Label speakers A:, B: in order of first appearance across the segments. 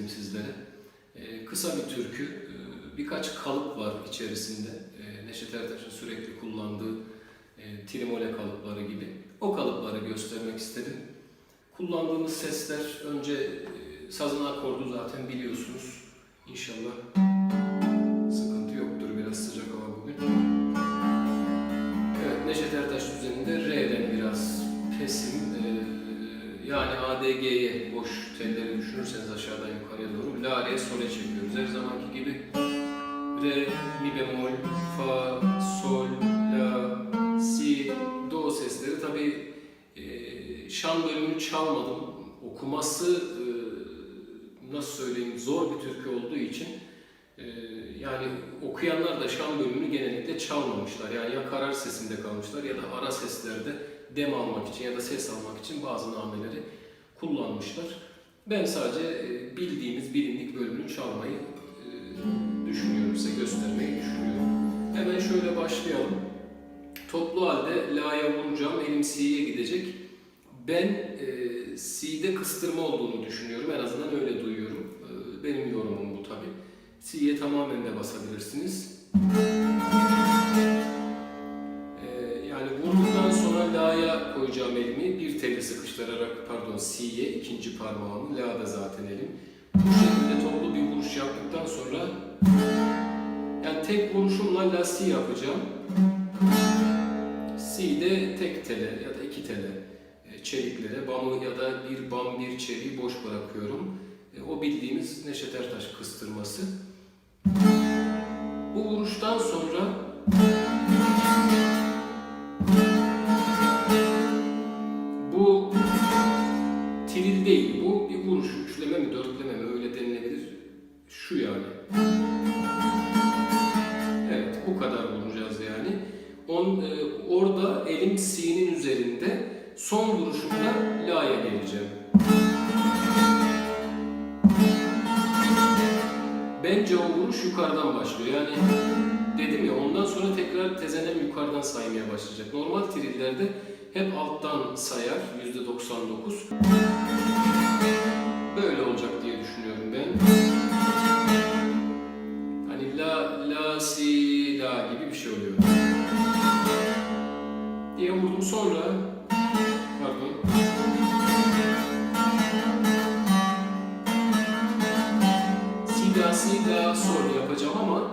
A: istedim sizlere. Ee, kısa bir türkü, ee, birkaç kalıp var içerisinde. Ee, Neşet Ertaş'ın sürekli kullandığı e, trimole kalıpları gibi. O kalıpları göstermek istedim. Kullandığımız sesler önce e, sazın akordu zaten biliyorsunuz. İnşallah sıkıntı yoktur. Biraz sıcak hava bugün. Evet, Neşet Ertaş düzeninde R'den biraz pesim. e, yani ADG'ye boş telleri düşünürseniz aşağıdan yukarıya doğru La, Re, Sol'e çekiyoruz. Her zamanki gibi Re, Mi bemol, Fa, Sol, La, Si, Do sesleri. Tabi şan bölümünü çalmadım. Okuması e, nasıl söyleyeyim zor bir türkü olduğu için e, yani okuyanlar da şan bölümünü genellikle çalmamışlar. Yani ya karar sesinde kalmışlar ya da ara seslerde dem almak için ya da ses almak için bazı nameleri kullanmışlar. Ben sadece e, bildiğimiz bilindik bölümünü çalmayı e, düşünüyorum, size göstermeyi düşünüyorum. Hemen şöyle başlayalım. Toplu halde la'ya vuracağım, elim si'ye gidecek. Ben e, si'de kıstırma olduğunu düşünüyorum, en azından öyle duyuyorum. E, benim yorumum bu tabi. Si'ye tamamen de basabilirsiniz. Ee, yani vurduktan sonra la'ya koyacağım elimi bir teli sıkıştırarak pardon si'ye ikinci parmağımı la da zaten elim. Bu şekilde toplu bir vuruş yaptıktan sonra yani tek vuruşumla la si yapacağım. Si de tek tele ya da iki tele e, çeliklere bamı ya da bir bam bir çeliği boş bırakıyorum. E, O bildiğimiz Neşet Ertaş kıstırması. Bu vuruştan sonra mi, dörtleme mi öyle denilebilir. Şu yani. Evet, bu kadar vuracağız yani. On, e, orada elim si'nin üzerinde, son vuruşumda la'ya geleceğim. Bence o vuruş yukarıdan başlıyor. Yani dedim ya ondan sonra tekrar tezenem yukarıdan saymaya başlayacak. Normal trillerde hep alttan sayar yüzde 99. Böyle olacak diye düşünüyorum ben. Hani la, la, si, la gibi bir şey oluyor. Diye vurdum sonra pardon. Si, la, si, la, sol yapacağım ama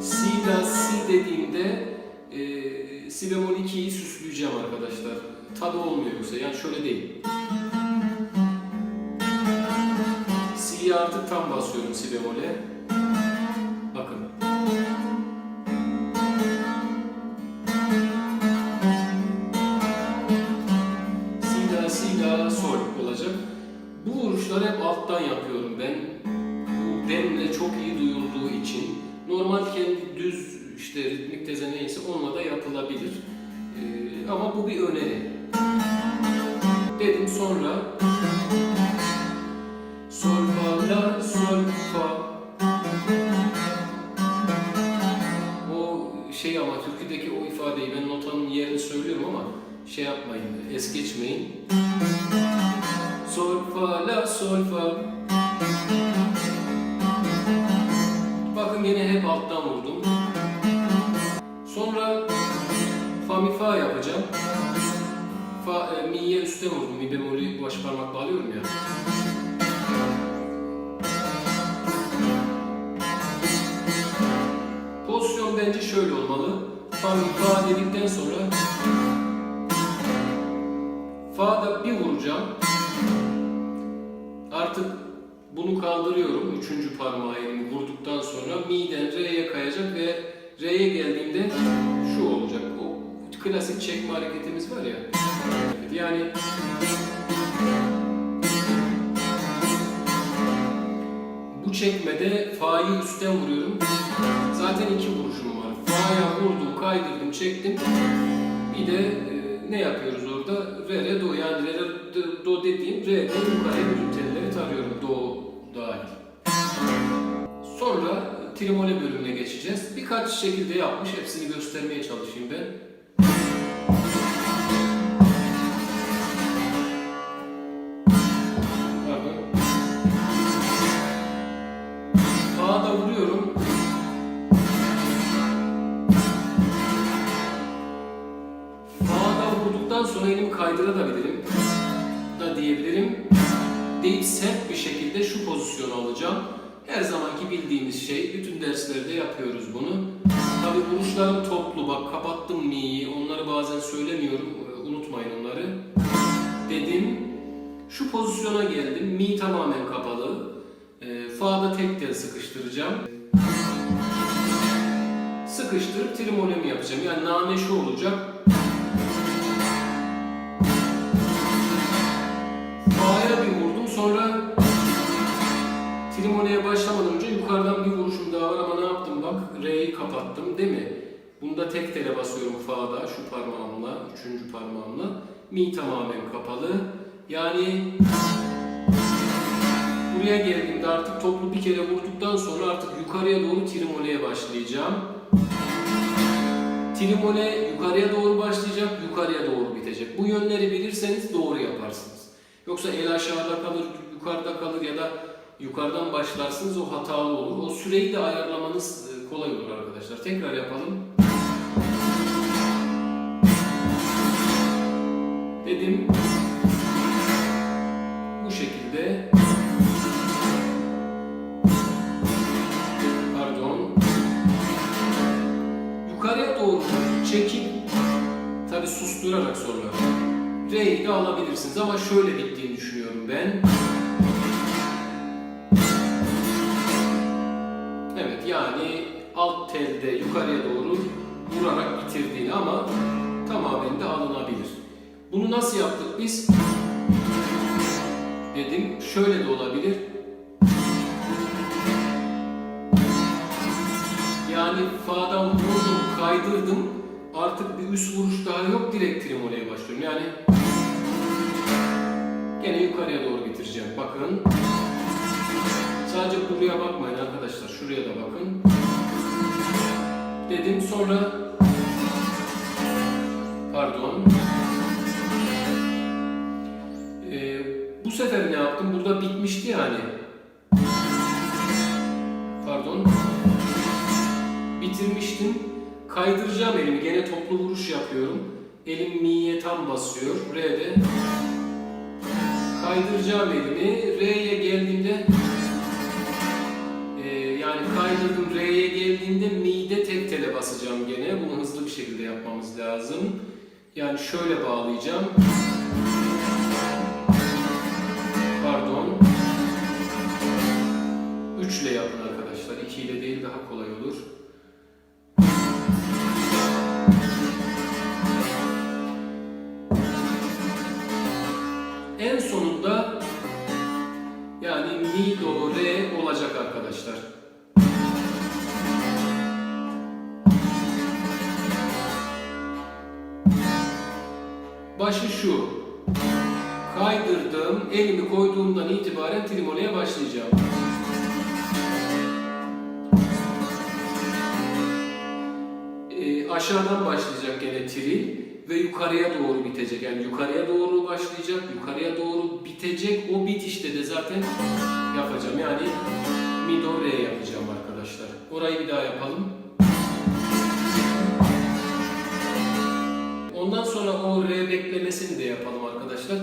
A: si, la, si dediğimde e, si bemol 2'yi süsleyeceğim arkadaşlar. Tadı olmuyor yoksa yani şöyle değil. Artık tam basıyorum si bemole. Şey ama türküdeki o ifadeyi ben notanın yerini söylüyorum ama şey yapmayın, es geçmeyin. Sol fa la sol fa Bakın yine hep alttan vurdum. Sonra fa mi fa yapacağım. Fa e, mi'ye üstten vurdum. Mi bemolü baş parmak bağlıyorum ya. Pozisyon bence şöyle olmalı. Fa fa dedikten sonra Fa'da bir vuracağım. Artık bunu kaldırıyorum. Üçüncü parmağı elimi vurduktan sonra mi'den re'ye kayacak ve re'ye geldiğimde şu olacak. O klasik çekme hareketimiz var ya. Yani çekmede fa'yı üstten vuruyorum. Zaten iki vuruşum var. Fa'ya vurdum, kaydırdım, çektim. Bir de e, ne yapıyoruz orada? Re, re, do. Yani re, re, do, dediğim re'den yukarıya bütün telleri tarıyorum. Do dahil. Sonra trimole bölümüne geçeceğiz. Birkaç şekilde yapmış. Hepsini göstermeye çalışayım ben. Kaydırabilirim da diyebilirim. Deyip sert bir şekilde şu pozisyonu alacağım. Her zamanki bildiğimiz şey, bütün derslerde yapıyoruz bunu. Tabi vuruşlarım toplu, bak kapattım mi'yi, onları bazen söylemiyorum, e, unutmayın onları. Dedim, şu pozisyona geldim, mi tamamen kapalı. E, fa'da tek tel sıkıştıracağım. Sıkıştırıp trimolemi yapacağım. Yani name şu olacak. Sonra Trimoneye başlamadan önce yukarıdan bir vuruşum daha var ama ne yaptım bak R'yi kapattım değil mi? Bunda tek tele basıyorum Fa'da şu parmağımla, üçüncü parmağımla. Mi tamamen kapalı. Yani buraya geldiğimde artık toplu bir kere vurduktan sonra artık yukarıya doğru trimoleye başlayacağım. Trimole yukarıya doğru başlayacak, yukarıya doğru bitecek. Bu yönleri bilirseniz doğru yaparsınız. Yoksa el aşağıda kalır, yukarıda kalır ya da yukarıdan başlarsınız o hatalı olur. O süreyi de ayarlamanız e, kolay olur arkadaşlar. Tekrar yapalım. Dedim. Bu şekilde. Pardon. Yukarıya doğru çekip tabi susturarak sonra R'yi de alabilirsiniz ama şöyle bittiğini düşünüyorum ben. Evet yani alt telde yukarıya doğru vurarak bitirdiğini ama tamamen de alınabilir. Bunu nasıl yaptık biz? Dedim şöyle de olabilir. Yani fa'dan vurdum, kaydırdım. Artık bir üst vuruş daha yok. Direkt trimoleye başlıyorum. Yani gene yukarıya doğru bitireceğim. Bakın. Sadece buraya bakmayın arkadaşlar. Şuraya da bakın. Dedim sonra pardon. Ee, bu sefer ne yaptım? Burada bitmişti yani. Pardon. Bitirmiştim. Kaydıracağım elimi. Gene toplu vuruş yapıyorum. Elim mi'ye tam basıyor. R'de. Kaydıracağım elimi. R'ye geldiğimde ee, yani kaydırdım R'ye geldiğinde mi'de tek tele basacağım gene. Bunu hızlı bir şekilde yapmamız lazım. Yani şöyle bağlayacağım. Pardon. 3 ile yapın arkadaşlar. 2 ile değil daha kolay olur. En sonunda yani mi do re olacak arkadaşlar. Başı şu. Kaydırdım, elimi koyduğumdan itibaren trimoleye başlayacağım. Ee, aşağıdan başlayacak gene tril ve yukarıya doğru bitecek. Yani yukarıya doğru başlayacak, yukarıya doğru bitecek. O bitişte de zaten yapacağım. Yani mi do re yapacağım arkadaşlar. Orayı bir daha yapalım. Ondan sonra o re beklemesini de yapalım arkadaşlar.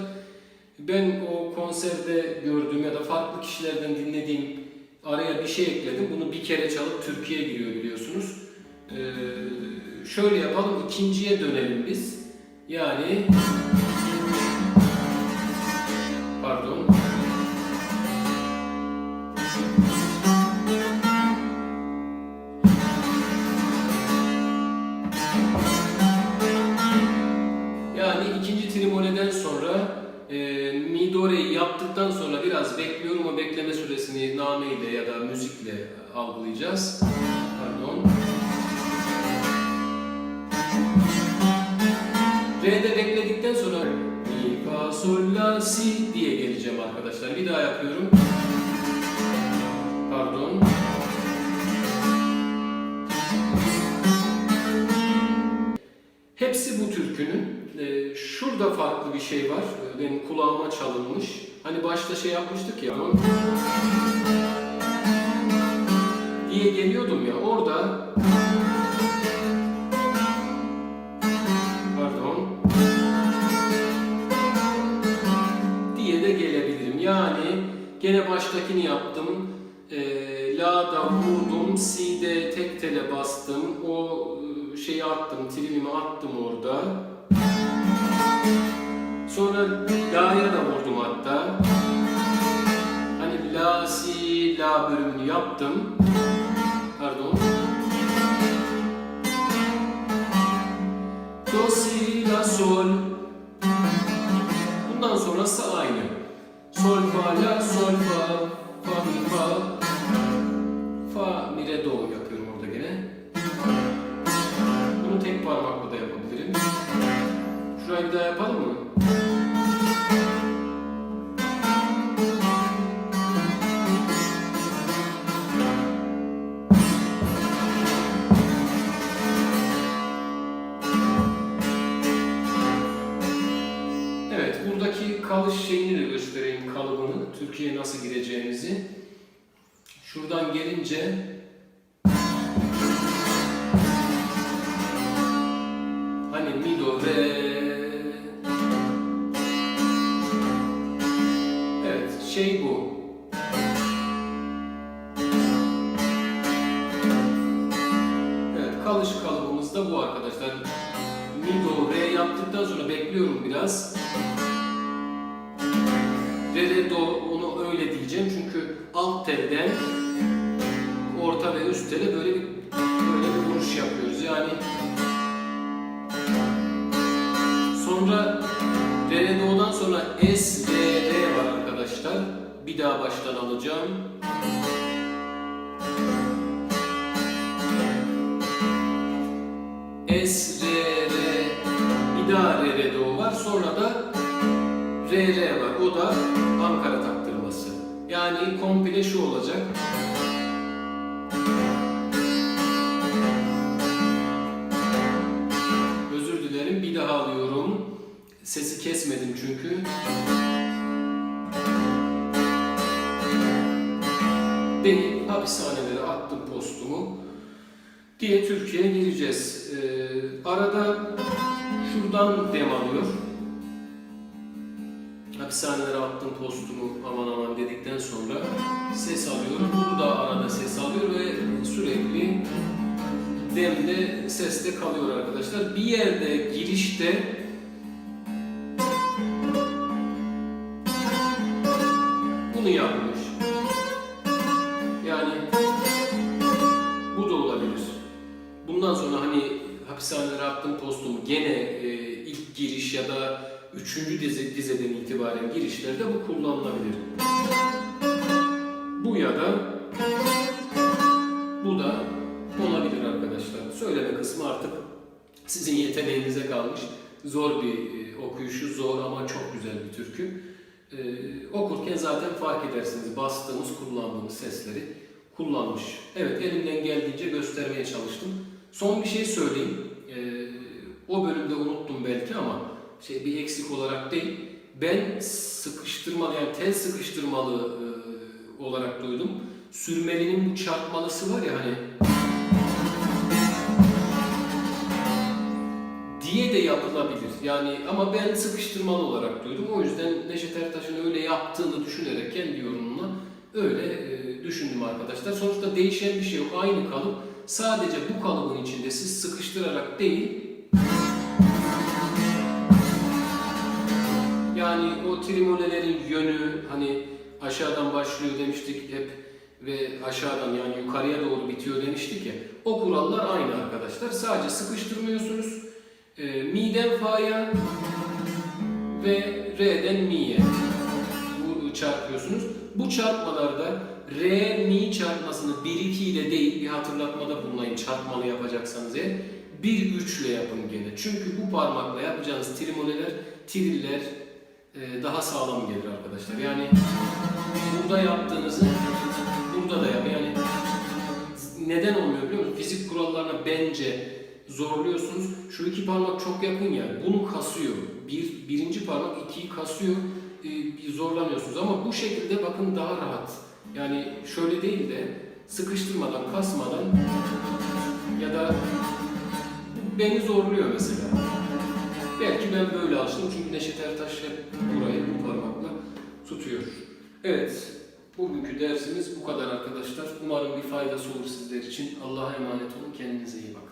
A: Ben o konserde gördüğüm ya da farklı kişilerden dinlediğim araya bir şey ekledim. Bunu bir kere çalıp Türkiye'ye giriyor biliyorsunuz. Ee, şöyle yapalım, ikinciye dönelim biz. Yani pardon. Arkadaşlar. Bir daha yapıyorum. Pardon. Hepsi bu türkünün. Ee, şurada farklı bir şey var. Ee, Benim kulağıma çalınmış. Hani başta şey yapmıştık ya. diye geliyordum ya. Orada gene baştakini yaptım. Ee, La'da vurdum, Si'de tek tele bastım. O e, şeyi attım, trilimi attım orada. Sonra La'ya da vurdum hatta. Hani La, Si, La bölümünü yaptım. Pardon. Do, Si, La, Sol. Bundan sonrası aynı. Sol, Fa, La, Sol, Fa, Şuradan gelince hani mi do re Evet, şey bu. Evet, kalış kalıbımız da bu arkadaşlar. Mi do re yaptıktan sonra bekliyorum biraz. Re re do onu öyle diyeceğim çünkü alt telden orta ve üst tele böyle bir böyle bir vuruş yapıyoruz. Yani sonra re re do'dan sonra s re re var arkadaşlar. Bir daha baştan alacağım. S, R, R, bir daha R, R, Do var. Sonra da R, R var. O da Ankara taktırması. Yani komple şu olacak. Sesi kesmedim çünkü. Deyip hapishanelere attım postumu diye Türkiye'ye gireceğiz. Ee, arada şuradan dem alıyor. Hapishanelere attım postumu aman aman dedikten sonra ses alıyorum. Burada arada ses alıyor ve sürekli demde seste kalıyor arkadaşlar. Bir yerde girişte üçüncü dize, dizeden itibaren girişlerde bu kullanılabilir. Bu ya da bu da olabilir arkadaşlar. Söyleme kısmı artık sizin yeteneğinize kalmış. Zor bir e, okuyuşu, zor ama çok güzel bir türkü. E, okurken zaten fark edersiniz bastığımız, kullandığımız sesleri kullanmış. Evet elimden geldiğince göstermeye çalıştım. Son bir şey söyleyeyim. Ee, o bölümde unuttum belki ama şey bir eksik olarak değil. Ben sıkıştırmalı yani tel sıkıştırmalı e, olarak duydum. Sürmelinin bu çarpmalısı var ya hani diye de yapılabilir. Yani ama ben sıkıştırmalı olarak duydum. O yüzden Neşet Ertaş'ın öyle yaptığını düşünerek kendi yorumumla öyle e, düşündüm arkadaşlar. Sonuçta değişen bir şey yok. Aynı kalıp. Sadece bu kalıbın içinde siz sıkıştırarak değil yani o trimolelerin yönü hani aşağıdan başlıyor demiştik hep ve aşağıdan yani yukarıya doğru bitiyor demiştik ya. O kurallar aynı arkadaşlar. Sadece sıkıştırmıyorsunuz. E, mi'den fa'ya ve re'den mi'ye bu çarpıyorsunuz. Bu çarpmalarda re mi çarpmasını 1 2 ile değil bir hatırlatmada bulunayım çarpmalı yapacaksanız eğer 1 3 ile yapın gene. Çünkü bu parmakla yapacağınız trimoleler, triller daha sağlam gelir arkadaşlar. Yani burada yaptığınızı burada da yap. Yani neden olmuyor biliyor musunuz? Fizik kurallarına bence zorluyorsunuz. Şu iki parmak çok yakın ya. Bunu kasıyor. Bir, birinci parmak ikiyi kasıyor. E, zorlanıyorsunuz. Ama bu şekilde bakın daha rahat. Yani şöyle değil de sıkıştırmadan, kasmadan ya da beni zorluyor mesela. Belki ben böyle alıştım çünkü Neşet Ertaş hep burayı bu parmakla tutuyor. Evet, bugünkü dersimiz bu kadar arkadaşlar. Umarım bir faydası olur sizler için. Allah'a emanet olun, kendinize iyi bakın.